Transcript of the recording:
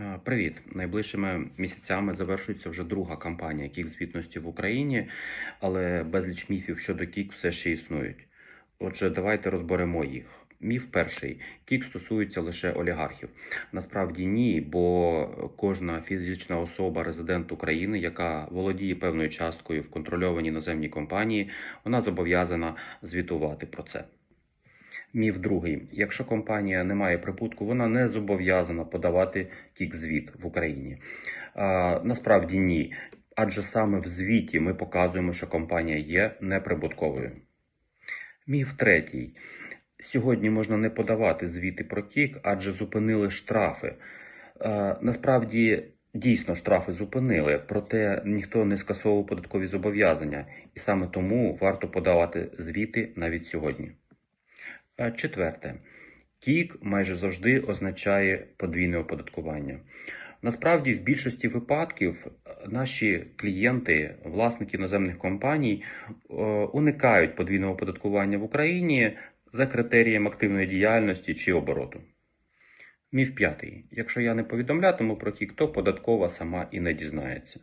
Е, Привіт! Найближчими місяцями завершується вже друга кампанія кік звітності в Україні, але безліч міфів щодо кік все ще існують. Отже, давайте розберемо їх. Міф перший: кік стосується лише олігархів. Насправді ні, бо кожна фізична особа, резидент України, яка володіє певною часткою в контрольованій іноземній компанії, вона зобов'язана звітувати про це. Міф другий: якщо компанія не має прибутку, вона не зобов'язана подавати кік-звіт в Україні. А, насправді ні. Адже саме в звіті ми показуємо, що компанія є неприбутковою. Міф третій. Сьогодні можна не подавати звіти про кік, адже зупинили штрафи. Е, насправді, дійсно, штрафи зупинили, проте ніхто не скасовував податкові зобов'язання, і саме тому варто подавати звіти навіть сьогодні. Четверте. Кік майже завжди означає подвійне оподаткування. Насправді, в більшості випадків е, наші клієнти, власники іноземних компаній, е, уникають подвійного оподаткування в Україні за критерієм активної діяльності чи обороту. Міф п'ятий. Якщо я не повідомлятиму про кік, то податкова сама і не дізнається.